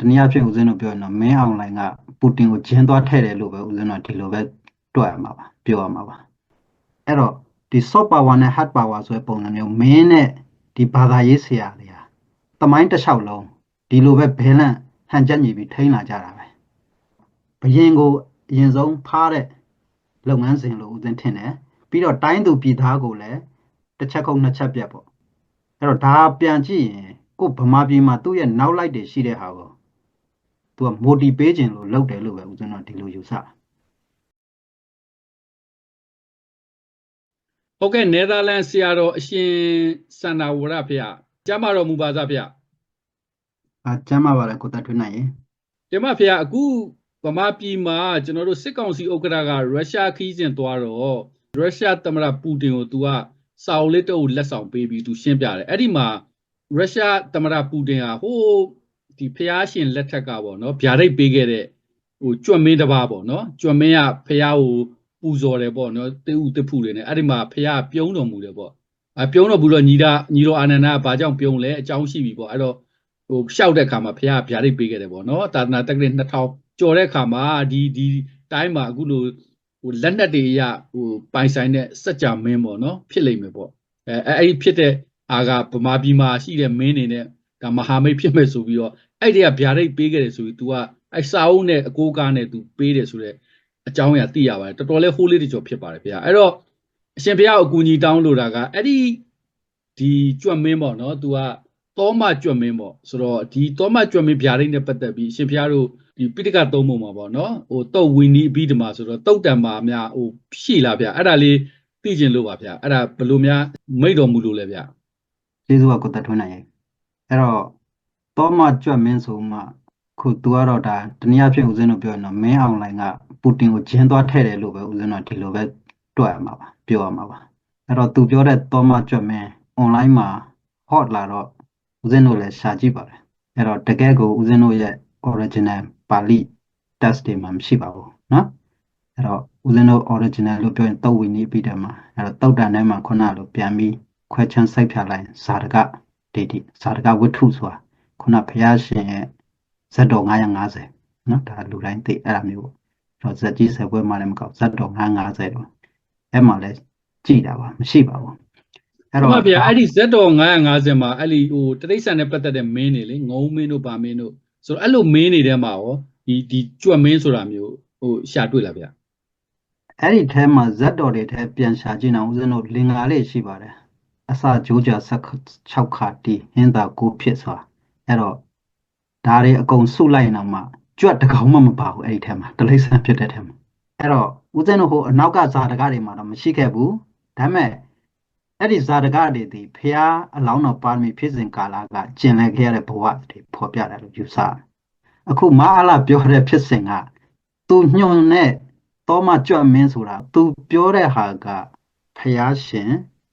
တနည်းအားဖြင့်ဦးဇင်းတို့ပြောရင်တော့မင်းအွန်လိုင်းကပူတင်ကိုဂျင်းသွားထည့်တယ်လို့ပဲဦးဇင်းတို့ကဒီလိုပဲတွက်ရမှာပါပြောရမှာပါအဲ့တော့ဒီ soft power နဲ့ hard power ဆိုတဲ့ပုံစံမျိုးမင်းနဲ့ဒီဘာသာရေးဆရာတွေဟာတမိုင်းတစ်လျှောက်လုံးဒီလိုပဲဘဲလန့်ဟန်ချက်ညီပြီးထိန်းလာကြတာပဲဘယင်ကိုအရင်ဆုံးဖားတဲ့လုပ်ငန်းစဉ်လို့ဦးဇင်းထင်တယ်ပြီးတော့တိုင်းသူပြည်သားကိုလည်းတစ်ချက်ခုနှစ်ချက်ပြတ်ပေါ့အဲ့တော့ဒါပြန်ကြည့်ရင်ကိုဗမာပြည်မှာသူ့ရဲ့နောက်လိုက်တွေရှိတဲ့ဟာကို သူက motivate ပေးခြင်းလို့လုပ်တယ်လို့ပဲဦးဇင်းတို့ဒီလိုယူဆတာဟုတ်ကဲ့နယ်သာလန်ဆရာတော်အရှင်စန္ဒာဝရဖေကျမ်းမာတော်မူပါစားဖေအာကျမ်းပါပါလေကိုတတ်ထွေးနိုင်ရင်ကျမဖေအခုဗမာပြည်မှာကျွန်တော်တို့စစ်ကောင်စီဥက္ကဋ္ဌကရုရှားခီးစဉ်သွားတော့ရုရှားသမ္မတပူတင်ကို तू ကစာအုပ်လေးတော့လက်ဆောင်ပေးပြီး तू ရှင်းပြတယ်အဲ့ဒီမှာရုရှားသမ္မတပူတင်ဟာဟို ဒီဖျားရှင်လက်ထက်ကပေါ့နော်ဗျာဒိတ်ပေးခဲ့တဲ့ဟိုကြွမင်းတစ်ပါးပေါ့နော်ကြွမင်းကဖျားကိုပူဇော်တယ်ပေါ့နော်တေဥတဖူတွေနဲ့အဲ့ဒီမှာဖျားပြုံးတော်မူတယ်ပေါ့အပြုံးတော်ဘူးတော့ညီတာညီတော်အာနန္ဒာကဘာကြောင့်ပြုံးလဲအကြောင်းရှိပြီပေါ့အဲ့တော့ဟိုရှောက်တဲ့ခါမှာဖျားဗျာဒိတ်ပေးခဲ့တယ်ပေါ့နော်သာသနာတက္ကရာ2000ကြော်တဲ့ခါမှာဒီဒီတိုင်းမှာအခုလိုဟိုလက်နက်တွေရဟိုပိုင်ဆိုင်တဲ့စัจ जा မင်းပေါ့နော်ဖြစ်လိမ့်မယ်ပေါ့အဲအဲ့ဒီဖြစ်တဲ့အာကဗမာပြည်မှာရှိတဲ့မင်းတွေနဲ့ ဒါမဟာမိတ်ဖြစ်မဲ့ဆိုပြီးတော့အဲ့ဒီကဗျာဒိတ်ပေးခဲ့တယ်ဆိုပြီး तू ကအဲ့စာအုပ်နဲ့အကိုးကားနဲ့ तू ပေးတယ်ဆိုတော့အကြောင်းအရာသိရပါတယ်တော်တော်လေးဟိုးလေးတကြော်ဖြစ်ပါတယ်ဗျာအဲ့တော့အရှင်ဘုရားအကူကြီးတောင်းလို့တာကအဲ့ဒီဒီကြွတ်မင်းပေါ့နော် तू ကတောမကြွတ်မင်းပေါ့ဆိုတော့ဒီတောမကြွတ်မင်းဗျာဒိတ်နဲ့ပတ်သက်ပြီးအရှင်ဘုရားတို့ဒီပိဋကသုံးပုံမှာပေါ့နော်ဟိုတုတ်ဝီနီအပြီးတမှာဆိုတော့တုတ်တံမှာများဟိုရှိလားဗျအဲ့ဒါလေးသိကျင်လို့ပါဗျအဲ့ဒါဘယ်လိုများမိတ်တော်မူလို့လဲဗျ ကျေးဇူးပါကိုတတ်ထွေးနိုင်ရင် အဲ့တော့တောမကြွတ်မင်းဆိုမှခုသူကတော့ဒါတနည်းအားဖြင့်ဦးဇင်းတို့ပြောရင်တော့မင်းအွန်လိုင်းကပူတင်ကိုဂျင်းသွားထည့်တယ်လို့ပဲဦးဇင်းတို့ကဒီလိုပဲတွက်ရမှာပါပြောရမှာပါအဲ့တော့သူပြောတဲ့တောမကြွတ်မင်း online မှာ hot လာတော့ဦးဇင်းတို့လည်းရှာကြည့်ပါတယ်အဲ့တော့တကယ်ကိုဦးဇင်းတို့ရဲ့ original ပါဠိ text တွေမှာမရှိပါဘူးเนาะအဲ့တော့ဦးဇင်းတို့ original လို့ပြောရင်တုတ်ဝီနီးပြီးတယ်မှာအဲ့တော့တုတ်တန်ထဲမှာခုနလိုပြန်ပြီးခွဲချမ်းစိုက်ဖြတ်လိုက်ဇာတက ဒိဋ္ဌိစာတကဝိထုဆိုတာခုနဘုရားရှင်ရဲ့ဇတ်တော်950နော်ဒါလူတိုင်းသိအဲ့ဒါမျိုးပေါ့အဲ့တော့ဇတ်ကြီးဆယ်ပွဲမှလည်းမကောက်ဇတ်တော်950တော့အဲ့မှာလည်းကြည်တာပါမရှိပါဘူးအဲ့တော့ဗျာအဲ့ဒီဇက်တော်950မှာအဲ့ဒီဟိုတတိဆန်နဲ့ပတ်သက်တဲ့မင်းနေလေငုံမင်းတို့ပါမင်းတို့ဆိုတော့အဲ့လိုမင်းနေတဲ့မှာရောဒီဒီကြွက်မင်းဆိုတာမျိုးဟိုရှာတွေ့လားဗျာအဲ့ဒီထဲမှာဇက်တော်တွေထဲပြန်ရှာကြည့်အောင်ဦးဇင်းတို့လင်္ကာလေးရှိပါတယ် အစကြိုးကြ6ခါတီဟင်းသာကိုဖြစ်ဆိုတာအဲ့တော့ဒါတွေအကုန်စုလိုက်အောင်မှကြွတ်တကောင်မှမပါဘူးအဲ့ဒီထဲမှာတလိษံဖြစ်တဲ့ထဲမှာအဲ့တော့ဦးဇင်းတို့ဟိုအနောက်ကဇာတကတွေမှာတော့မရှိခဲ့ဘူးဒါပေမဲ့အဲ့ဒီဇာတကတွေဒီဖះအလောင်းတော်ပါရမီဖြစ်စဉ်ကာလကကျင်လည်ခဲ့ရတဲ့ဘဝတွေဖော်ပြတယ်လို့ယူဆတယ်အခုမအားလာပြောတဲ့ဖြစ်စဉ်ကသူညွန်တဲ့တောမကြွတ်မင်းဆိုတာ तू ပြောတဲ့ဟာကဖျားရှင်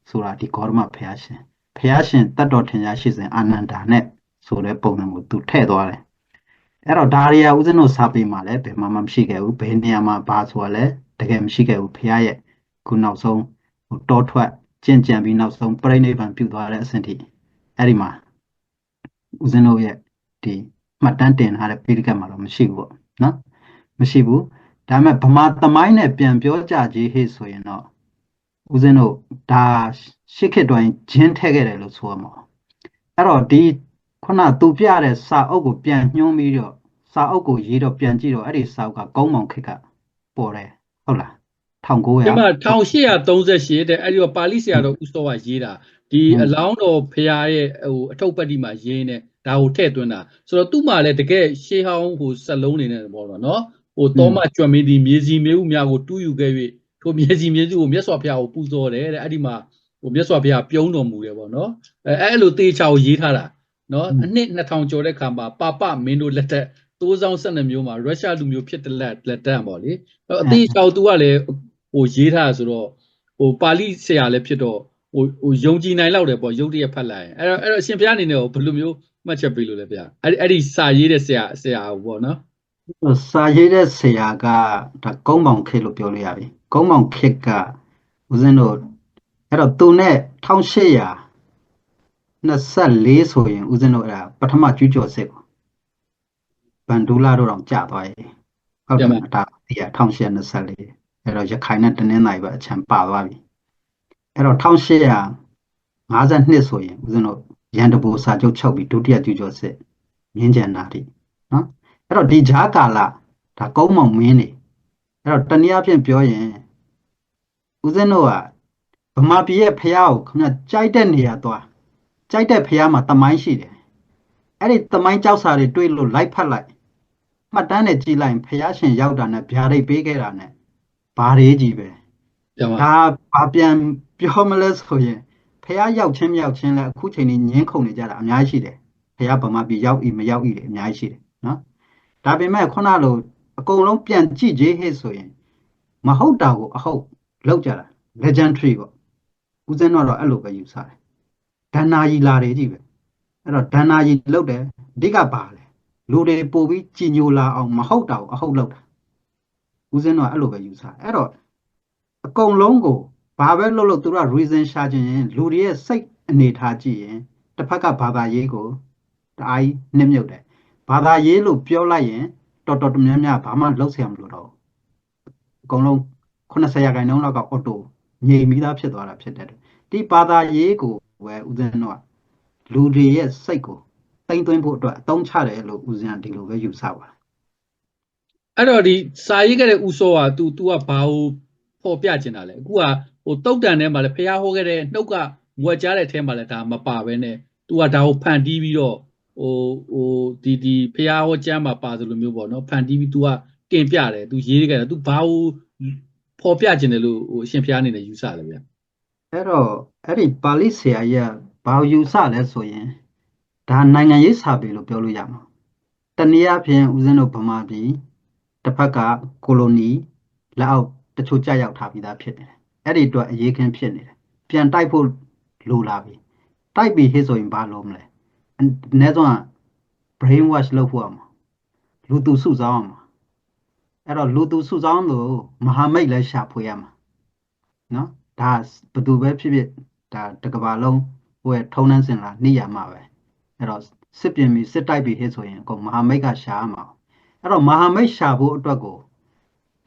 ဆိုတာဒီဂေါရမဖျားရှင်ဖျားရှင်တတ်တော်ထင်ရှားရှိစဉ်အာနန္ဒာနဲ့ဆိုတဲ့ပုံစံကို तू ထည့်သွားတယ်အဲ့တော့ဒါရီယာဦးဇင်းတို့စာပေမှာလည်းဘယ်မှာမှမရှိခဲ့ဘူးဘယ်နေရာမှာဘာဆိုတာလဲတကယ်မရှိခဲ့ဘူးဖျားရဲ့ခုနောက်ဆုံးဟိုတောထွက်ကျင့်ကြံပြီးနောက်ဆုံးပြိဋိဘံပြုသွားတဲ့အဆင့်ထိအဲ့ဒီမှာဦးဇင်းတို့ရဲ့ဒီမှတ်တမ်းတင်ထားတဲ့ပိဋကတ်မှာတော့မရှိဘူးပေါ့နော်မရှိဘူးဒါပေမဲ့ဗမာသမိုင်းနဲ့ပြန်ပြောကြကြီးဟေ့ဆိုရင်တော့ ဦးဇင်းတို့ဒါရှစ်ခေတ်တွင်ဂျင်းထဲခဲ့တယ်လို့ဆိုရမှာအဲ့တော့ဒီခုနသူပြတဲ့စာအုပ်ကိုပြန်ညွှန်းပြီးတော့စာအုပ်ကိုရေးတော့ပြန်ကြည့်တော့အဲ့ဒီစာအုပ်ကကုန်းမောင်ခေတ်ကပေါ်တယ်ဟုတ်လားဒီမှာ1900 1838တဲ့အဲ့ဒီတော့ပါဠိဆရာတော်ဦးစောကရေးတာဒီဟုတ်အလောင်းတော်ဖရာရဲ့ဟိုအထုပ်ပတ်တိမှာရေးနေဒါကိုထည့်သွင်းတာဆိုတော့သူ့မှာလည်းတကယ်ရှေးဟောင်းဟိုစက်လုံးနေနေပေါ့တော့နော်ဟိုတောမကြွမင်းဒီမြေစီမြေဥများကိုတူးယူခဲ့၍ ထိုမြေစီမြေစုကိုမြတ်စွာဘုရားကိုပူဇော်တယ်တဲ့အဲ့ဒီမှာဟိုမြတ်စွာဘုရားပြုံးတော်မူတယ်ပေါ့နော်အဲအဲ့လိုတေချာကိုရေးထားတာနော်အနှစ်2000ကျော်တဲ့ခါမှာပါပမင်းတို့လက်ထက်တိုးဆောင်12မျိုးမှာရုရှားလူမျိုးဖြစ်တဲ့လက်လက်တန်းပေါ့လေအဲ့တော့အသေးချောက်သူကလည်းဟိုရေးထားတာဆိုတော့ဟိုပါဠိဆရာလည်းဖြစ်တော့ဟိုဟိုယုံကြည်နိုင်လောက်တယ်ပေါ့ရုပ်တရက်ဖတ်လိုက်ရင်အဲ့တော့အဲ့တော့အရှင်ဘုရားအနေနဲ့ဘယ်လိုမျိုးမှတ်ချက်ပေးလို့လဲဗျာအဲ့ဒီအဲ့ဒီစာရေးတဲ့ဆရာဆရာပေါ့နော် စာရေးတဲ့ဆရာကဒါကုန်းမောင်ခေတ်လို့ပြောလို့ရပြီကုန်းမောင်ခေတ်ကဦးဇင်းတို့အဲ့တော့သူနဲ့1824ဆိုရင်ဦးဇင်းတို့အဲ့ဒါပထမကျူးကျော်စစ်ကိုဗန်ဒူလာတို့တောင်ကြာသွားပြီဟုတ်တယ်မလားဒါဒီက1824အဲ့တော့ရခိုင်နဲ့တနင်္သာရီဘက်အချမ်းပါသွားပြီအဲ့တော့1852ဆိုရင်ဦးဇင်းတို့ရန်တဘူစာချုပ်ချုပ်ပြီးဒုတိယကျူကျော်စစ်မြင်းကျန်နာတိနော် အဲ့တော့ဒီဂျာကာလဒါကုန်းမောင်မင်းနေအဲ့တော့တနည်းအားဖြင့်ပြောရင်ဦးဇင်းတို့ကဗမာပြည်ရဲ့ဖះကိုခင်ဗျကြိုက်တဲ့နေရာသွားကြိုက်တဲ့ဖះမှာတမိုင်းရှိတယ်အဲ့ဒီတမိုင်းကြောက်စာတွေတွေးလို့လိုက်ဖတ်လိုက်မှတ်တမ်းနဲ့ကြည့်လိုက်ဖះရှင်ရောက်တာနဲ့ဗျာဒိတ်ပေးခဲ့တာနဲ့ဘာတွေကြီးပဲပြန်ပါဒါဘာပြန်ပြောမလဲဆိုရင်ဖះရောက်ချင်းမရောက်ချင်းလဲအခုချိန်นี้ညင်းခုန်နေကြတာအများကြီးရှိတယ်ဖះဗမာပြည်ရောက်ဤမရောက်ဤတွေအများကြီးရှိတယ်နော် ဒါပေမဲ့ခုနလိုအကုန်လုံးပြန်ကြည့်ကြဟဲ့ဆိုရင်မဟုတ်တာကိုအဟုတ်လောက်ကြတာ legendary ပေါ့ဦးဇင်းတော့တော့အဲ့လိုပဲယူဆတယ်ဒဏ္ဍာရီလာတယ်ကြည့်ပဲအဲ့တော့ဒဏ္ဍာရီလောက်တယ်အဓိကပါလေလူတွေပို့ပြီးကြည်ညိုလာအောင်မဟုတ်တာကိုအဟုတ်လောက်တာဦးဇင်းတော့အဲ့လိုပဲယူဆတယ်အဲ့တော့အကုန်လုံးကိုဘာပဲလုပ်လို့သူတို့က reason ရှာခြင်းရင်လူတွေရဲ့စိတ်အနေထားကြည့်ရင်တစ်ဖက်ကဘာသာရေးကိုတအားကြီးနှိမ့်မြုပ်တယ် ဘာသာရေးလို့ပြောလိုက်ရင်တော်တော်များများဘာမှလုပ်ဆရာမလိုတော့ဘူးအကုန်လုံး80ရာခိုင်နှုန်းလောက်ကအော်တိုငြိမ်ပြီးသားဖြစ်သွားတာဖြစ်တဲ့အတွက်ဒီဘာသာရေးကိုပဲဦးဇင်းတို့ကလူတွေရဲ့စိတ်ကိုတိမ့်သွင်းဖို့အတွက်အသုံးချတယ်လို့ဦးဇင်းကဒီလိုပဲယူဆပါတယ် အဲ့တော့ဒီစာရေးခဲ့တဲ့ဦးစောက तू तू ကဘာကိုဖော်ပြချင်တာလဲအခုကဟိုတုတ်တန်ထဲမှာလဲဖះဟောခဲ့တဲ့နှုတ်ကငွက်ကြားတဲ့အထဲမှာလဲဒါမပါပဲနဲ့ तू ကဒါကိုဖန်တီးပြီးတော့ ဟိုဟိုဒီဒီဖះဟောကျမ်းမှာပါသလိုမျိုးပေါ့နော်ဖန်တီးပြီး तू ကတင်ပြတယ် तू ရေးခဲ့တယ် तू ဘာကိုဖော်ပြချင်တယ်လို့ဟိုအရှင်ဖះအနေနဲ့ယူဆတယ်ဗျာ အဲ့တော့အဲ့ဒီပါဠိဆရာကြီးကဘာကိုယူဆလဲဆိုရင်ဒါနိုင်ငံရေးစာပေလို့ပြောလို့ရမှာတနည်းအားဖြင့်ဦးဇင်းတို့ဗမာပြည်တစ်ဖက်ကကိုလိုနီလက်အောက်တချို့ကြာရောက်ထားပြီးသားဖြစ်နေတယ်အဲ့ဒီအတွက်အရေးခင်းဖြစ်နေတယ်ပြန်တိုက်ဖို့လိုလာပြီတိုက်ပြီးဟေ့ဆိုရင်ဘာလုပ်မလဲ အနည်းဆုံးက brain wash လုပ်ဖို့ရမှာလူသူစုဆောင်းရမှာအဲ့တော့လူသူစုဆောင်းလို့မဟာမိတ်လည်းရှာဖွေရမှာနော်ဒါဘယ်သူပဲဖြစ်ဖြစ်ဒါတစ်ကမ္ဘာလုံးဟိုရဲ့ထုံနှန်းစင်လာနေရမှာပဲအဲ့တော့စစ်ပြင်ပြီးစစ်တိုက်ပြီးဟဲ့ဆိုရင်အကုန်မဟာမိတ်ကရှာရမှာအဲ့တော့မဟာမိတ်ရှာဖို့အတွက်ကို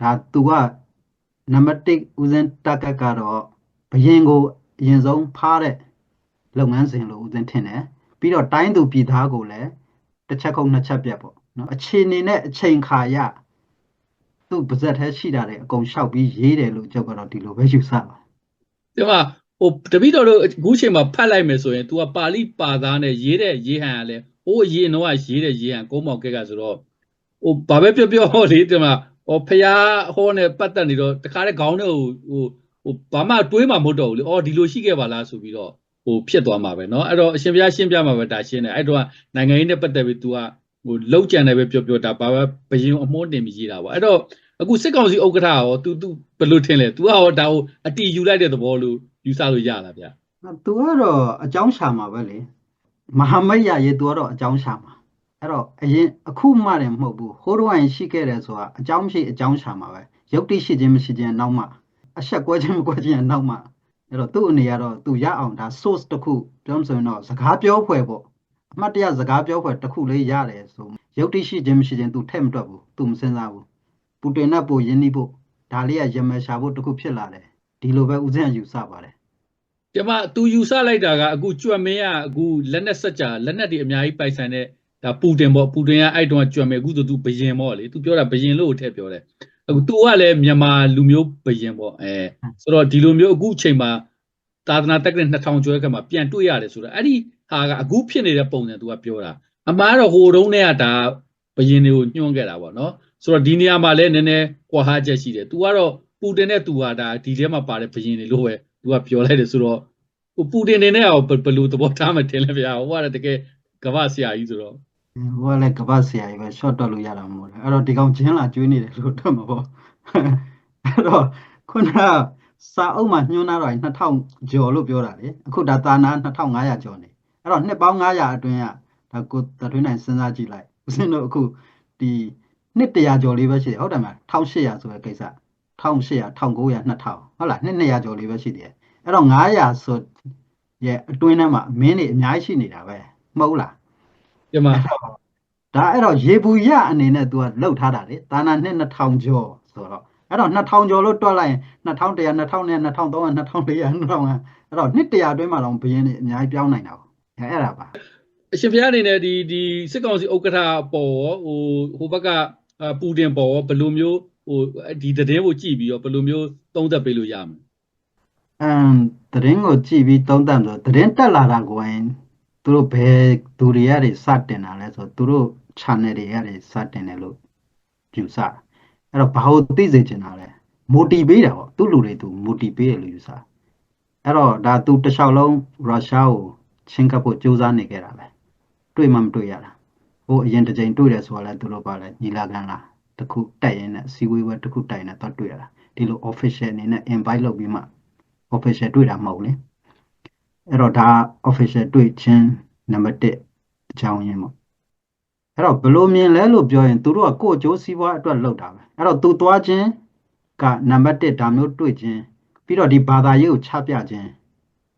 ဒါသူကနံပါတ်1ဦးစင်းတက်ကတ်ကတော့ဘရင်ကိုအရင်ဆုံးဖားတဲ့လုပ်ငန်းစဉ်လို့ဦးစင်းထင်တယ် ပြီးတော့တိုင်းသူပြည်သားကိုလည်းတစ်ချက်ခုံနှစ်ချက်ပြတ်ပေါ့နော်အခြေအနေနဲ့အချိန်ခါရသူ့ပါဇက်ထဲရှိတာတွေအကုန်လျှောက်ပြီးရေးတယ်လို့ကြောက်ကတော့ဒီလိုပဲယူဆပါဒီမှာဟိုတပိတော်တို့အခုချိန်မှာဖတ်လိုက်မယ်ဆိုရင် तू ကပါဠိပါသားနဲ့ရေးတဲ့ရေးဟန်ကလည်းဟိုးရေးတော့ကရေးတဲ့ရေးဟန်ကုန်းမောင်ကက်ကဆိုတော့ဟိုဘာပဲပြောပြောဟောလေဒီမှာဟောဖျားဟောနဲ့ပတ်သက်နေတော့တခါတည်းခေါင်းထဲကိုဟိုဟိုဘာမှတွေးမှမဟုတ်တော့ဘူးလေအော်ဒီလိုရှိခဲ့ပါလားဆိုပြီးတော့ ဟိုဖြစ်သွားမှာပဲเนาะအဲ့တော့အရှင်ဘုရားရှင်းပြမှာပဲဒါရှင်းတယ်အဲ့တော့နိုင်ငံရေးနဲ့ပတ်သက်ပြီး तू ကဟိုလောက်ကြံတယ်ပဲပြောပြောဒါဘာပဲဘယင်အမွှန်းတင်ပြီးရေးတာပေါ့အဲ့တော့အခုစစ်ကောင်စီဥက္ကဋ္ဌရော तू तू ဘယ်လိုထင်လဲ तू ကရောဒါကိုအတီယူလိုက်တဲ့သဘောလို့ယူဆလို့ရလားဗျ သူကတော့အကြောင်းရှာမှာပဲလေမဟာမိတ်ရရေးသူကတော့အကြောင်းရှာမှာအဲ့တော့အရင်အခုမှတယ်မဟုတ်ဘူးဟိုးတော့ရင်ရှိခဲ့တယ်ဆိုတာအကြောင်းမရှိအကြောင်းရှာမှာပဲရုပ်တိရှိခြင်းမရှိခြင်းနောက်မှအဆက်ကွဲခြင်းမကွဲခြင်းနောက်မှ အဲ့တော့သူ့အနေကတော့သူရအောင်ဒါ source တစ်ခုပြောမှဆိုရင်တော့စကားပြောဖွယ်ပေါ့အမှတ်တရစကားပြောဖွယ်တစ်ခုလေးရတယ်ဆိုရုပ်တိရှိခြင်းမရှိခြင်းသူထည့်မတွက်ဘူးသူမစဉ်းစားဘူးပူတင်နဲ့ပူရင်းနှီးဖို့ဒါလေးကရမရှာဖို့တစ်ခုဖြစ်လာတယ်ဒီလိုပဲဦးဇင်းယူဆပါတယ်ကျမသူယူဆလိုက်တာကအခုကြွက်မင်းကအခုလက်နဲ့စက်ကြလက်နဲ့ဒီအများကြီးပိုက်ဆိုင်တဲ့ဒါပူတင်ပေါ့ပူတင်ကအဲ့တုန်းကကြွက်မယ်အခုဆိုသူဘယင်ပေါ့လေသူပြောတာဘယင်လို့ထည့်ပြောတယ် သူကလည်းမြန်မာလူမျိုးဘရင်ပေါ့အဲဆိုတော့ဒီလိုမျိုးအခုချိန်မှာသာသနာတက္ကသိုလ်2000ကျွဲခက်မှာပြန်တွေ့ရတယ်ဆိုတော့အဲ့ဒီဟာကအခုဖြစ်နေတဲ့ပုံစံသူကပြောတာအမှားတော့ဟိုတုန်းကဒါဘရင်တွေကိုညှို့ခဲ့တာပေါ့နော်ဆိုတော့ဒီနေရာမှာလည်းနည်းနည်းကွာဟချက်ရှိတယ်သူကတော့ပူတင်နဲ့သူဟာဒါဒီထဲမှာပါတဲ့ဘရင်တွေလို့ပဲသူကပြောလိုက်တယ်ဆိုတော့ပူတင်နေနဲ့ကဘယ်လိုသဘောထားမှတင်လဲဗျာဟိုကတကယ်ကမ္ဘာဆရာကြီးဆိုတော့ ဟိုကလည်းကပတ်ဆရာကြီးပဲ short တော့လို့ရတာမဟုတ်ဘူးအဲ့တော့ဒီကောင်ချင်းလာကျွေးနေတယ်လို့တော့မှာပေါ့အဲ့တော့ခုနကစာအုပ်မှာညွှန်းထားတော့2000ကျော်လို့ပြောတာလေအခုဒါတာနာ2500ကျော်နေအဲ့တော့နှစ်ပေါင်း900အတွင်းကဒါကိုတထွေးနိုင်စဉ်းစားကြည့်လိုက်ဦးဇင်းတို့အခုဒီနှစ်100ကျော်လေးပဲရှိတယ်ဟုတ်တယ်မလား1800ဆိုတဲ့ကိစ္စ1800 1900 2000ဟုတ်လားနှစ်200ကျော်လေးပဲရှိတယ်အဲ့တော့900ဆိုရဲ့အတွင်းထဲမှာမင်းတွေအများကြီးရှိနေတာပဲမဟုတ်လား ဒီမှာဒါအဲ့တော့ရေဘူးရအနေနဲ့ तू ကလှုပ်ထားတာလေတာနာနှစ်2000ကျော်ဆိုတော့အဲ့တော့2000ကျော်လို့တွက်လိုက်ရင်2100 2200 2300 2400 2500အဲ့တော့နှစ်တရာအတွင်းမှာတော့ဘရင်တွေအများကြီးပြောင်းနိုင်တာပေါ့အဲ့ဒါပါအရှင်ဘုရားအနေနဲ့ဒီဒီစစ်ကောင်စီဥက္ကဋ္ဌပေါ်ရောဟိုဟိုဘက်ကအာပူတင်ပေါ်ရောဘယ်လိုမျိုးဟိုဒီသတင်းကိုကြည့်ပြီးတော့ဘယ်လိုမျိုးသုံးသပ်ပေးလို့ရမလဲအမ်သတင်းကိုကြည့်ပြီးသုံးသပ်ဆိုသတင်းတက်လာတာကိုရင်သူ တို့ဘယ်သူတွေရတွေစတင်တာလဲဆိုသူတို့ channel တွေရတွေစတင်တယ်လို့ယူဆတာအဲ့တော့ဘာလို့သိစေချင်တာလဲ motivate တာပေါ့သူ့လူတွေသူ motivate တယ်လို့ယူဆအဲ့တော့ဒါသူတစ်လျှောက်လုံးရုရှားကိုချင်းကပ်ဖို့ကြိုးစားနေခဲ့တာပဲတွေ့မှမတွေ့ရတာဟိုအရင်တစ်ချိန်တွေ့တယ်ဆိုတာလဲသူတို့ပါလဲညီလာခံလားတစ်ခုတက်ရင်နဲ့စီဝေးဝဲတစ်ခုတိုင်နဲ့တော့တွေ့ရတာဒီလို official အနေနဲ့ invite လုပ်ပြီးမှ official တွေ့တာမဟုတ်လေ အဲ့တော့ဒါ official တွေ့ချင်းနံပါတ်1အကြောင်းရင်းပေါ့အဲ့တော့ဘယ်လိုမြင်လဲလို့ပြောရင်သူတို့ကကိုယ့်အကျိုးစီးပွားအတွက်လုပ်တာပဲအဲ့တော့သူသွားချင်းကနံပါတ်1ဒါမျိုးတွေ့ချင်းပြီးတော့ဒီဘာသာရေးကိုချပြချင်း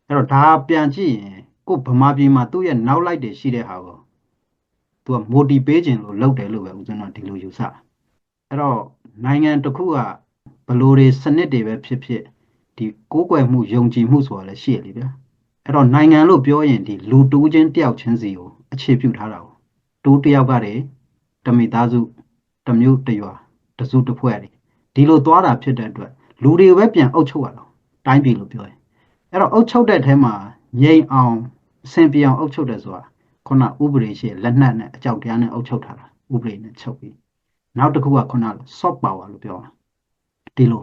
အဲ့တော့ဒါပြန်ကြည့်ရင်ကိုဗမာပြည်မှာသူ့ရဲ့နောက်လိုက်တွေရှိတဲ့ဟာကိုသူက motivate ခြင်းလို့လုပ်တယ်လို့ပဲဦးဇင်းတို့ဒီလိုယူဆအဲ့တော့နိုင်ငံတစ်ခုကဘလို့တွေစနစ်တွေပဲဖြစ်ဖြစ်ဒီကိုးကွယ်မှုယုံကြည်မှုဆိုတာလည်းရှိရလေဗျာ အဲ့တော့နိုင်ငံလို့ပြောရင်ဒီလူတူးချင်းတယောက်ချင်းစီကိုအခြေပြုထားတာကိုတူးတယောက်ကတည်းတမိသားစုတမျိုးတရွာတစုတစ်ဖွဲ့တွေဒီလိုသွားတာဖြစ်တဲ့အတွက်လူတွေပဲပြန်အုပ်ချုပ်ရတော့တိုင်းပြည်လို့ပြောရင်အဲ့တော့အုပ်ချုပ်တဲ့ထဲမှာငြိမ်အောင်အဆင်ပြေအောင်အုပ်ချုပ်တယ်ဆိုတာခုနဥပဒေရှိလက်နက်နဲ့အကြောက်တရားနဲ့အုပ်ချုပ်ထားတာဥပဒေနဲ့ချုပ်ပြီးနောက်တစ်ခုကခုန soft power လို့ပြောတာဒီလို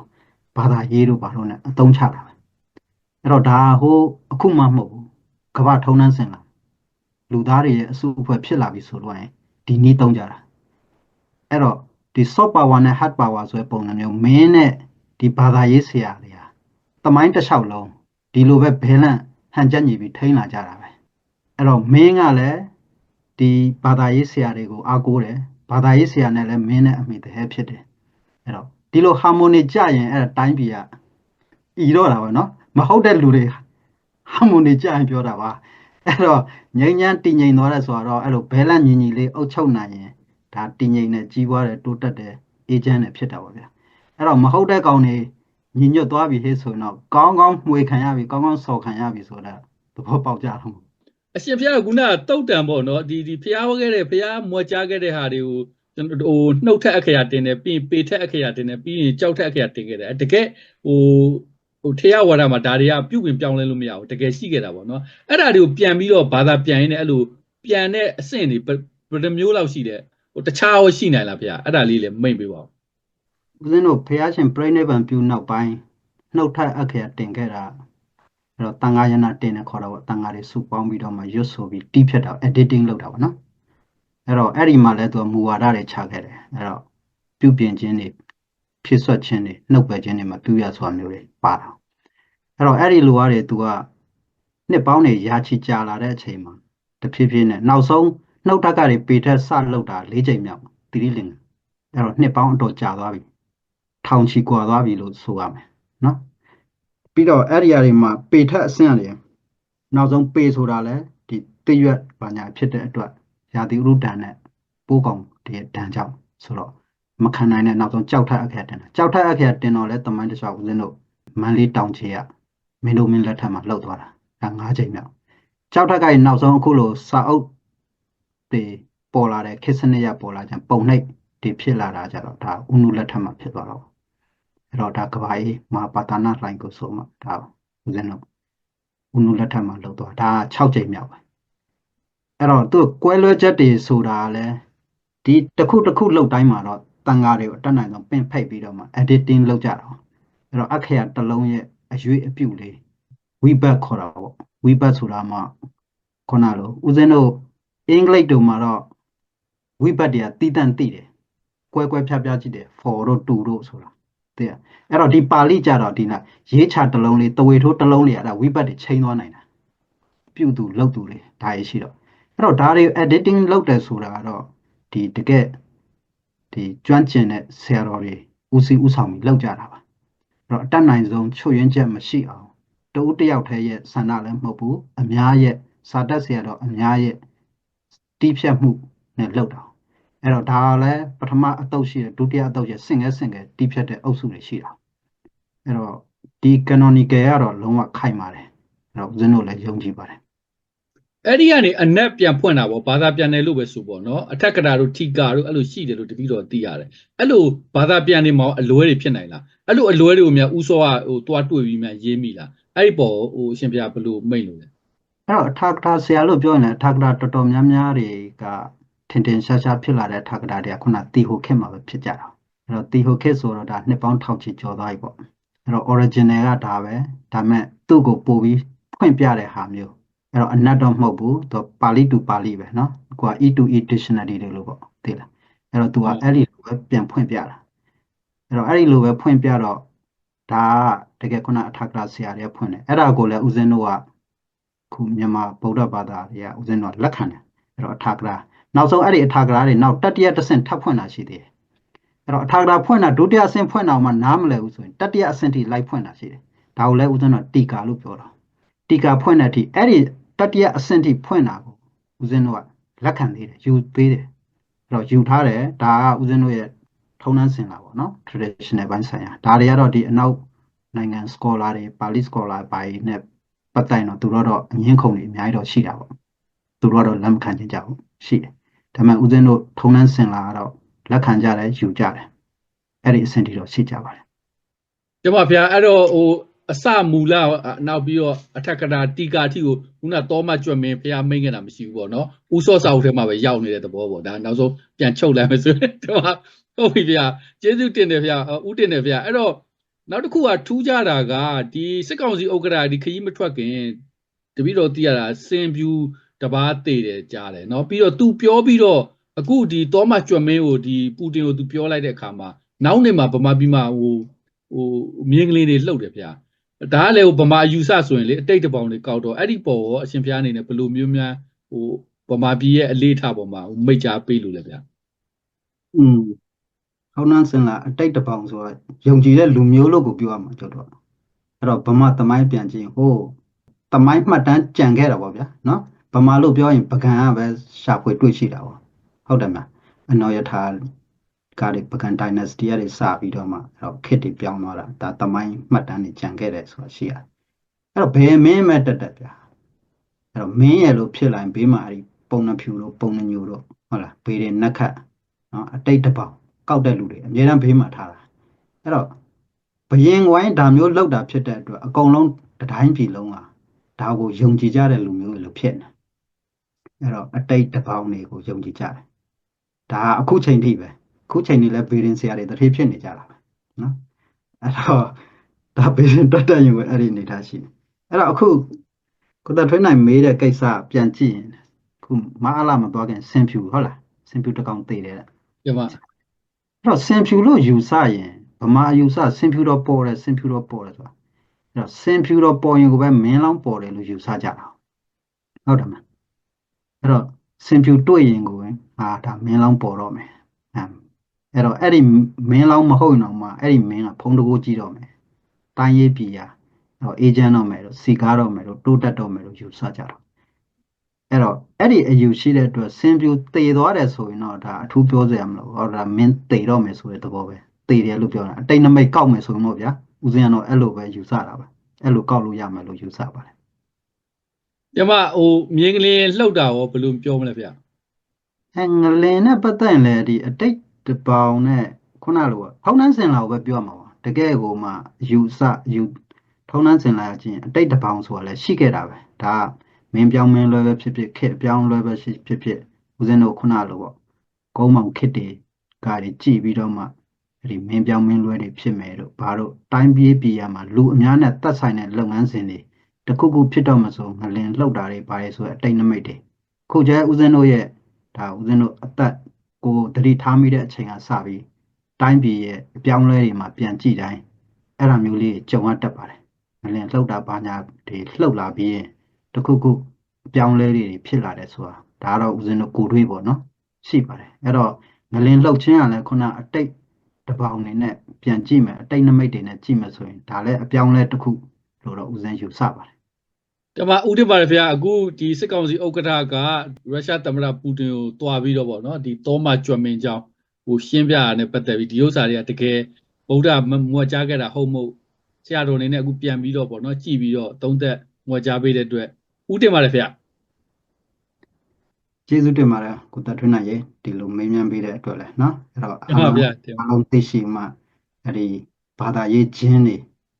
ဘာသာရေးတို့ဘာလို့ ਨੇ အသုံးချတာပဲ အဲ့တော့ဒါဟိုအခုမှမဟုတ်ဘူးကမ္ဘာထုံးနှန်းစင်လာလူသားတွေရဲ့အစုအဖွဲ့ဖြစ်လာပြီဆိုတော့ရင်ဒီနည်းသုံးကြတာအဲ့တော့ဒီ soft power နဲ့ hard power ဆိုတဲ့ပုံစံမျိုးမင်းနဲ့ဒီဘာသာရေးဆရာတွေဟာတမိုင်းတစ်လျှောက်လုံးဒီလိုပဲဘဲလန့်ဟန်ချက်ညီပြီးထိန်းလာကြတာပဲအဲ့တော့မင်းကလည်းဒီဘာသာရေးဆရာတွေကိုအားကိုးတယ်ဘာသာရေးဆရာနဲ့လည်းမင်းနဲ့အမိတဟဲဖြစ်တယ်အဲ့တော့ဒီလို harmony ကြရင်အဲ့ဒါတိုင်းပြည်ကဤတော့တာပဲเนาะ မဟုတ်တဲ့လူတွေ harmony ကြရင်ပြောတာပါအဲ့တော့ငြိမ်းချမ်းတည်ငြိမ်သွားတယ်ဆိုတော့အဲ့လိုဘဲလန့်ညီညီလေးအုပ်ချုပ်နိုင်ရင်ဒါတည်ငြိမ်တဲ့ကြီးပွားတဲ့တိုးတက်တဲ့အေဂျင့်နဲ့ဖြစ်တာပါဗျာအဲ့တော့မဟုတ်တဲ့ကောင်တွေညီညွတ်သွားပြီဟေ့ဆိုတော့ကောင်းကောင်းမှွေခံရပြီကောင်းကောင်းစော်ခံရပြီဆိုတော့သဘောပေါက်ကြတော့အရှင်ဘုရားကခုနကတုတ်တံပေါ့နော်ဒီဒီဘုရားဟောခဲ့တဲ့ဘုရားမွေကြားခဲ့တဲ့ဟာတွေကိုကျွန်တော်ဟိုနှုတ်ထက်အခရာတင်တယ်ပြီးရင်ပေထက်အခရာတင်တယ်ပြီးရင်ကြောက်ထက်အခရာတင်ခဲ့တယ်တကယ်ဟို ဟိုထေရဝါဒမှာဒါတွေကပြုတ်ပြင်ပြောင်းလဲလို့မရဘူးတကယ်ရှိခဲ့တာပေါ့နော်အဲ့ဒါတွေကိုပြန်ပြီးတော့ဘာသာပြန်ရင်းနဲ့အဲ့လိုပြန်တဲ့အဆင့်တွေဘယ်တစ်မျိုးလောက်ရှိတယ်ဟိုတခြားရောရှိနိုင်လားဘုရားအဲ့ဒါလေးလည်းမိတ်ပေးပါဦးဦးဇင်းတို့ဖះရှင်ပြိဋိဘံပြုနောက်ပိုင်းနှုတ်ထက်အခရာတင်ခဲ့တာအဲ့တော့တန်ဃာယနာတင်နေခေါ်တော့တန်ဃာတွေစုပေါင်းပြီးတော့မှရွတ်ဆိုပြီးတီးဖြတ်တာ editing လုပ်တာပေါ့နော်အဲ့တော့အဲ့ဒီမှာလဲသူကမူဝါဒတွေချခဲ့တယ်အဲ့တော့ပြုပြင်ခြင်းတွေ ဖြည့်ဆွတ်ခြင်းတွေနှုတ်ပဲခြင်းတွေမပြုရဆိုတာမျိုးတွေပါတာအဲ့တော့အဲ့ဒီလူအားတွေ तू ကနှစ်ပေါင်းတွေရာချီကြာလာတဲ့အချိန်မှာတဖြည်းဖြည်းနဲ့နောက်ဆုံးနှုတ်တက်ကနေပေထက်ဆလောက်တာ၄ချိန်မြောက်တိတိလင်္ကာအဲ့တော့နှစ်ပေါင်းအတော်ကြာသွားပြီထောင်ချီကွာသွားပြီလို့ဆိုရမယ်နော်ပြီးတော့အဲ့ဒီအရာတွေမှာပေထက်အဆင့်ရတယ်နောက်ဆုံးပေဆိုတာလဲဒီတရွတ်ဘာညာဖြစ်တဲ့အတွက်ရာသီဥတုဒဏ်နဲ့ပိုးကောင်တည်းဒဏ်ကြောင့်ဆိုတော့ မခံနိုင်တဲ့နောက်ဆုံးကြောက်ထက်အခက်တင်တာကြောက်ထက်အခက်တင်တော့လဲတမိုင်းတခြားဦးဇင်းတို့မန်လေးတောင်ချေကမင်းတို့မင်းလက်ထက်မှာလှုပ်သွားတာဒါ၅ချိန်မြောက်ကြောက်ထက်ကရင်နောက်ဆုံးအခုလိုစာအုပ်တွေပေါ်လာတဲ့ခေတ်စနစ်ရပေါ်လာကြပုံနှိပ်တွေဖြစ်လာတာကြတော့ဒါဥနုလက်ထက်မှာဖြစ်သွားတော့အဲ့တော့ဒါကဘာကြီးမဟာပါတနာလိုင်းကိုဆိုမှဒါဦးဇင်းတို့ဥနုလက်ထက်မှာလှုပ်သွားဒါ6ချိန်မြောက်ပဲအဲ့တော့သူကွဲလွဲချက်တွေဆိုတာလဲဒီတစ်ခုတစ်ခုလောက်တိုင်းမှာတော့ တန်ဃာတွေကိုအတက်နိုင်ဆုံးပင်ဖိတ်ပြီးတော့မှ editing လုပ်ကြတော့အဲ့တော့အခရာတစ်လုံးရဲ့အရွေးအပြုတ်လေးဝိဘတ်ခေါ်တာပေါ့ဝိဘတ်ဆိုတာမှခုနလိုဦးဇင်းတို့အင်္ဂလိပ်တို့မှာတော့ဝိဘတ်တွေကတီးတန့်တိတယ်ကွဲကွဲဖြားဖြားကြည့်တယ် for တို့ to တို့ဆိုတာသိရအဲ့တော့ဒီပါဠိကြတော့ဒီနာရေးချတစ်လုံးလေးတဝေထိုးတစ်လုံးလေးအဲ့ဒါဝိဘတ်တွေချိန်သွားနိုင်တာပြုတ်သူလောက်သူလေးဒါရရှိတော့အဲ့တော့ဒါတွေ editing လုပ်တယ်ဆိုတာကတော့ဒီတကယ် ဒီကျွမ်းကျင်တဲ့ဆရာတော်တွေဦးစီးဦးဆောင်ပြီးလုပ်ကြတာပါအဲ့တော့အတတ်နိုင်ဆုံးချွတ်ယွင်းချက်မရှိအောင်တူတယောက်တည်းရဲ့ဆန္ဒလည်းမဟုတ်ဘူးအများရဲ့စာတတ်ဆရာတော်အများရဲ့တီးဖြတ်မှုနဲ့လုပ်တာအဲ့တော့ဒါကလည်းပထမအတုပ်ရှိတယ်ဒုတိယအတုပ်ရှိစင်ငယ်စင်ငယ်တီးဖြတ်တဲ့အုပ်စုတွေရှိတာအဲ့တော့ဒီ canonical ကတော့လုံးဝခိုင်ပါတယ်အဲ့တော့ဦးဇင်းတို့လည်းယုံကြည်ပါတယ် အဲ့ဒီကနေအနက်ပြန်ဖွင့်တာပေါ့ဘာသာပြန်တယ်လို့ပဲဆိုပေါ့နော်အထက်ကတာတို့ထိကာတို့အဲ့လိုရှိတယ်လို့တပည့်တော်သိရတယ်အဲ့လိုဘာသာပြန်နေမှာအလွဲတွေဖြစ်နိုင်လားအဲ့လိုအလွဲတွေကိုများဥစောကဟိုတွားတွေ့ပြီးမှရေးမိလားအဲ့ဒီပေါ်ဟိုအရှင်ဘုရားဘယ်လိုမိတ်လို့လဲအဲ့တော့အထာကတာဆရာလို့ပြောရင်လည်းအထာကတာတော်တော်များများတွေကထင်ထင်ရှားရှားဖြစ်လာတဲ့အထာကတာတွေကခုနတီဟိုခက်မှာပဲဖြစ်ကြတာအဲ့တော့တီဟိုခက်ဆိုတော့ဒါနှစ်ပေါင်းထောင်ချီကျော်သွားပြီပေါ့အဲ့တော့ original ကဒါပဲဒါမဲ့သူ့ကိုပို့ပြီးဖွင့်ပြတဲ့ဟာမျိုး အဲ့တော့အနတ်တော့မဟုတ်ဘူးသူပါဠိတူပါဠိပဲเนาะကိုက E to E dictionary တွေလို့ပေါ့သိလားအဲ့တော့သူကအဲ့ဒီလိုပဲပြန်ဖွင့်ပြတာအဲ့တော့အဲ့ဒီလိုပဲဖွင့်ပြတော့ဒါကတကယ်ခုနအထာကတာဆရာတွေကဖွင့်တယ်အဲ့ဒါကိုလည်းဦးဇင်းတို့က ခုမြန်မာဗုဒ္ဓဘာသာတွေကဦးဇင်းတော်လက်ခံတယ်အဲ့တော့အထာကရာနောက်ဆုံးအဲ့ဒီအထာကရာတွေနောက်တတိယတစ်ဆင့်ထပ်ဖွင့်တာရှိသေးတယ်အဲ့တော့အထာကရာဖွင့်တာဒုတိယအဆင့်ဖွင့်တာမှနားမလည်ဘူးဆိုရင်တတိယအဆင့်ထိလိုက်ဖွင့်တာရှိတယ်ဒါကိုလည်းဦးဇင်းတော်တီကာလို့ပြောတာတီကာဖွင့်တဲ့အထိအဲ့ဒီ တတိယအဆင့်ထိဖွင့်တာကိုဦးဇင်းတို့ကလက်ခံသေးတယ်ယူသေးတယ်အဲ့တော့ယူထားတယ်ဒါကဦးဇင်းတို့ရဲ့ထုံးတမ်းစင်လာပေါ့နော် traditional ဘိုင်းဆိုင်ရာဒါတွေကတော့ဒီအနောက်နိုင်ငံ scholar တွေပါဠိ scholar ဘိုင်းနဲ့ပတ်တိုင်တော့သူတို့တော့အငင်းခုန်တွေအများကြီးတော့ရှိတာပေါ့သူတို့ကတော့လက်မခံခြင်းကြဘူးရှိတယ်ဒါပေမဲ့ဦးဇင်းတို့ထုံနှန်းစင်လာကတော့လက်ခံကြတယ်ယူကြတယ်အဲ့ဒီအဆင့်တွေတော့ရှိကြပါတယ်ကျမဘုရားအဲ့တော့ဟို အစမူလနောက်ပြီးတော့အထက်ကတာတီကာတိကိုခုနတောမကျွတ်မင်းဖះမိန့်ခဲ့တာမရှိဘူးပေါ့နော်ဥစောစာအုပ်ထဲမှာပဲရောက်နေတဲ့သဘောပေါ့ဒါနောက်ဆုံးပြန်ချုပ်လိုက်မယ်ဆိုရင်ဒီမှာဟုတ်ပြီဖះကျေးဇူးတင်တယ်ဖះဥတင်တယ်ဖះအဲ့တော့နောက်တစ်ခုကထူးခြားတာကဒီစစ်ကောင်စီဥက္ကရာဒီခကြီးမထွက်ခင်တပိတော့သိရတာစင်ပြူတပားသေးတယ်ကြားတယ်နော်ပြီးတော့ तू ပြောပြီးတော့အခုဒီတောမကျွတ်မင်းကိုဒီပူတင်ကို तू ပြောလိုက်တဲ့အခါမှာနောက်နေမှာဗမာပြည်မှာဟိုဟိုမြင်းကလေးတွေလှုပ်တယ်ဖះ ဒါကလည်းဟိုဗမာယူဆဆိုရင်လေအတိတ်တပေါင်းတွေကောက်တော့အဲ့ဒီပေါ်ရောအရှင်ဘုရားအနေနဲ့ဘယ်လိုမျိုးများဟိုဗမာပြည်ရဲ့အလေးထားပေါ်မှာဟိုမိတ်ကြားပေးလို့လဲဗျာอืมထုံနှန်းစင်လာအတိတ်တပောင်ဆိုတော့ယုံကြည်တဲ့လူမျိုးလို့ကိုပြောရမှာကျော်တော့အဲ့တော့ဗမာသမိုင်းပြန်ကြည့်ဟိုသမိုင်းမှတ်တမ်းကြံခဲ့တာပေါ့ဗျာနော်ဗမာလို့ပြောရင်ပကံကပဲရှာဖွေတွေ့ရှိတာပေါ့ဟုတ်တယ်မလားအနော်ယထာကား တွေပကံ dynasty တွေစပြီးတော့မှအဲ့တော့ခေတ်တွေပြောင်းသွားတာဒါသမိုင်းမှတ်တမ်းတွေကြံခဲ့တယ်ဆိုတာရှိရတယ်အဲ့တော့ဘယ်မင်းမဲ့တက်တက်ဗျာအဲ့တော့မင်းရဲ့လို့ဖြစ်လာရင်ဘေးမှာအဲ့ဒီပုံနှဖြူတို့ပုံနှညိုတို့ဟုတ်လားဘေးတွေနက်ခတ်နော်အတိတ်တပောင်ကောက်တဲ့လူတွေအများအားဘေးမှာထားတာအဲ့တော့ဘယင်ဝိုင်းဒါမျိုးလောက်တာဖြစ်တဲ့အတွက်အကုန်လုံးတစ်တိုင်းပြည်လုံးကဒါကိုယုံကြည်ကြတဲ့လူမျိုးတွေလို့ဖြစ်နေအဲ့တော့အတိတ်တပောင်တွေကိုယုံကြည်ကြတယ်ဒါကအခုချိန်ထိပဲအ ခုချိန်นี้လဲဘေးရင်ဆရာတွေတထေးဖြစ်နေကြတာပဲနော်အဲ့တော့ဒါဘေးရင်တက်တက်ရင်ပဲအဲ့ဒီအနေထားရှိတယ်အဲ့တော့အခုကိုတထွေးနိုင်မေးတဲ့ကိစ္စပြန်ကြည့်ရင်ခုမအားလာမသွားခင်စင်ဖြူဟုတ်လားစင်ဖြူတစ်ကောင်သေးတယ်တဲ့ကျမအဲ့တော့စင်ဖြူလို့ယူဆရင်ဗမာအယူဆစင်ဖြူတော့ပေါ်တယ်စင်ဖြူတော့ပေါ်တယ်ဆိုတာအဲ့တော့စင်ဖြူတော့ပေါ်ရင်ကိုပဲမင်းလောင်းပေါ်တယ်လို့ယူဆကြတာဟုတ်တယ်မလားအဲ့တော့စင်ဖြူတွေ့ရင်ကိုပဲဟာဒါမင်းလောင်းပေါ်တော့မယ် အဲအဲ့တော့အဲ့ဒီမင်းလောင်းမဟုတ်ရင်တော့မှအဲ့ဒီမင်းကဖုံးတကိုးကြည့်တော့မယ်တိုင်းရေးပြည်ရအဲ့တော့အေဂျင့်တော့မယ်လို့စီကားတော့မယ်လို့တိုးတက်တော့မယ်လို့ယူဆကြတာအဲ့တော့အဲ့ဒီအယူရှိတဲ့အတွက်စင်ဖြူတည်သွားတယ်ဆိုရင်တော့ဒါအထူးပြောစရာမလိုဘူးဟောဒါမင်းတည်တော့မယ်ဆိုတဲ့သဘောပဲတည်တယ်လို့ပြောတာအတိတ်နမိတ်ကောက်မယ်ဆိုရင်တော့ဗျာဦးဇင်းကတော့အဲ့လိုပဲယူဆတာပဲအဲ့လိုကောက်လို့ရမယ်လို့ယူဆပါတယ်ကျမဟိုမြင်းကလေးလှုပ်တာရောဘယ်လိုပြောမလဲဗျာအဲငလင်နဲ့ပတ်သက်ရင်လည်းဒီအတိတ် တပေါင်နဲ့ခုနလိုထုံနှန်းစင်လာကိုပဲပြောမှာပါတကယ်ကိုမှယူဆယူထုံနှန်းစင်လာချင်းအတိတ်တပေါင်ဆိုတာလည်းရှိခဲ့တာပဲဒါကမင်းပြောင်းမင်းလွဲပဲဖြစ်ဖြစ်ခက်ပြောင်းလွဲပဲဖြစ်ဖြစ်ဖြစ်ဦးဇင်းတို့ခုနလိုပေါ့ကုန်းမောင်ခစ်တွေကတွေကြည်ပြီးတော့မှအဲ့ဒီမင်းပြောင်းမင်းလွဲတွေဖြစ်မယ်လို့ဘာလို့တိုင်းပြေးပြည်ရမှာလူအများနဲ့တက်ဆိုင်တဲ့လုပ်ငန်းစဉ်တွေတစ်ခုခုဖြစ်တော့မှဆိုငလင်လှုပ်တာတွေဘာတွေဆိုအတိတ်နမိတ်တွေခုကျဲဦးဇင်းတို့ရဲ့ဒါဦးဇင်းတို့အသက် ကိုတတိထားမိတဲ့အချိန်ကစပြီးတိုင်းပြည်ရဲ့အပြောင်းလဲတွေမှာပြန်ကြည့်တိုင်းအဲ့ဒါမျိုးလေးကြုံရတတ်ပါတယ်။ငလင်လှုပ်တာဘာညာတွေလှုပ်လာပြီးရင်တစ်ခုခုအပြောင်းလဲတွေဖြစ်လာတယ်ဆိုတာဒါကတော့ဦးဇင်းတို့ကိုယ်တွေးပေါ့နော်ရှိပါတယ်။အဲ့တော့ငလင်လှုပ်ခြင်းကလည်းခုနအတိတ်တပေါင်းနေနဲ့ပြန်ကြည့်မယ်အတိတ်နမိတ်တွေနဲ့ကြည့်မယ်ဆိုရင်ဒါလည်းအပြောင်းလဲတစ်ခုလို့တော့ဦးဇင်းယူဆပါတယ် တတမဦးတင်ပါတယ်ဗျာအခုဒီစစ်ကောင်စီဥက္ကဋ္ဌကရုရှားသမ္မတပူတင်ကိုတွားပြီးတော့ဗောနော်ဒီတောမကျွမ်းမင်းကြောင်းဟိုရှင်းပြရတဲ့ပတ်သက်ပြီးဒီဥစ္စာတွေကတကယ်ဗုဒ္ဓမွတ်ကြားခဲ့တာဟုတ်မဟုတ်ဆရာတော်အနေနဲ့အခုပြန်ပြီးတော့ဗောနော်ကြည်ပြီးတော့သုံးသက်မွတ်ကြားပေးတဲ့အတွက်ဦးတင်ပါတယ်ဗျာကျေးဇူးတင်ပါတယ်ကိုတထွန်းနိုင်ရေဒီလိုမေးမြန်းပေးတဲ့အတွက်လည်းနော်အဲ့တော့တင်ပါဗျာတင်ပါအားလုံးသိရှိမှအဲ့ဒီဘာသာရေးဂျင်းတွေ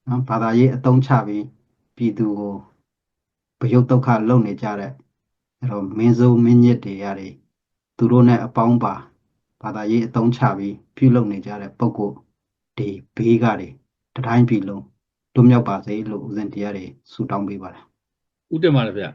နော်ဘာသာရေးအသုံးချပြီးပြည်သူကို ဗယုတ်ဒုက္ခလုပ်နေကြတဲ့အဲ့တော့မင်းစိုးမင်းညစ်တွေရတယ်သူတို့နဲ့အပေါင်းပါဘာသာရေးအသုံးချပြီးပြုလုပ်နေကြတဲ့ပုံကိုဒီဘေးကတွေတတိုင်းပြည်လုံးတွမြောက်ပါစေလို့ဦးဇင်တရားတွေဆုတောင်းပေးပါတယ်ဦးတင်ပါတယ်ဗျာ